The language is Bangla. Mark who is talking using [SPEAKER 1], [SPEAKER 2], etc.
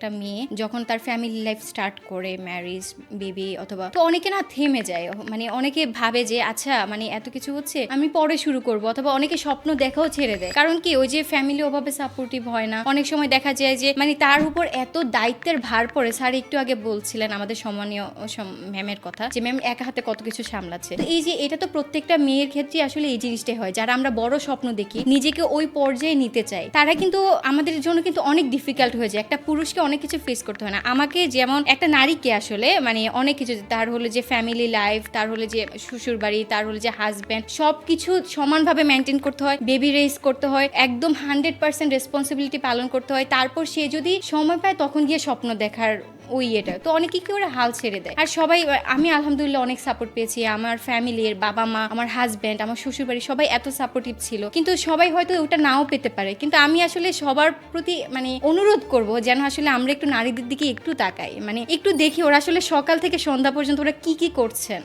[SPEAKER 1] একটা মেয়ে যখন তার ফ্যামিলি লাইফ স্টার্ট করে ম্যারিজ বেবি অথবা তো অনেকে না থেমে যায়। মানে অনেকে ভাবে যে আচ্ছা মানে এত কিছু হচ্ছে, আমি পরে শুরু করব। অথবা অনেকে স্বপ্ন দেখাও ছেড়ে দেয়। কারণ কি, ওই যে ফ্যামিলি ওভাবে সাপোর্টিভ হয় না। অনেক সময় দেখা যায় যে মানে তার উপর এত দায়িত্বের ভার পড়ে, স্যার একটু আগে বলছিলেন আমাদের সম্মানীয় ম্যামের কথা যে ম্যাম একা হাতে কত কিছু সামলাচ্ছে? তো এই যে, এটা তো প্রত্যেকটা মেয়ের ক্ষেত্রে আসলে এই জিনিসটাই হয়। যারা আমরা বড় স্বপ্ন দেখি, নিজেকে ওই পর্যায়ে নিতে চাই তারা কিন্তু আমাদের জন্য কিন্তু অনেক ডিফিকাল্ট হয়ে যায়। একটা পুরুষকে অনেক কিছু ফেস করতে হয় না। আমাকে যেমন একটা নারীকে আসলে মানে অনেক কিছু, তার হলো যে ফ্যামিলি লাইফ তার হলো যে শ্বশুর বাড়ি, তার হলো যে হাজব্যান্ড সব কিছু সমানভাবে মেনটেন করতে হয় বেবি রেস করতে হয়, একদম হান্ড্রেড পার্সেন্ট রেসপন্সিবিলিটি পালন করতে হয়। তারপর সে যদি সময় পায়, তখন গিয়ে স্বপ্ন দেখার ওই এটা। তো অনেকেই কি ওরা হাল ছেড়ে দেয়? আর সবাই, আমি আলহামদুলিল্লাহ অনেক সাপোর্ট পেয়েছি। আমার ফ্যামিলির বাবা মা, আমার হাজব্যান্ড আমার শ্বশুর বাড়ি সবাই এত সাপোর্টিভ ছিল। কিন্তু সবাই হয়তো ওটা নাও পেতে পারে। কিন্তু আমি আসলে সবার প্রতি মানে অনুরোধ করব যেন আসলে আমরা একটু নারীদের দিকে একটু তাকাই। মানে একটু দেখি ওরা আসলে সকাল থেকে সন্ধ্যা পর্যন্ত ওরা কি কি করছেন।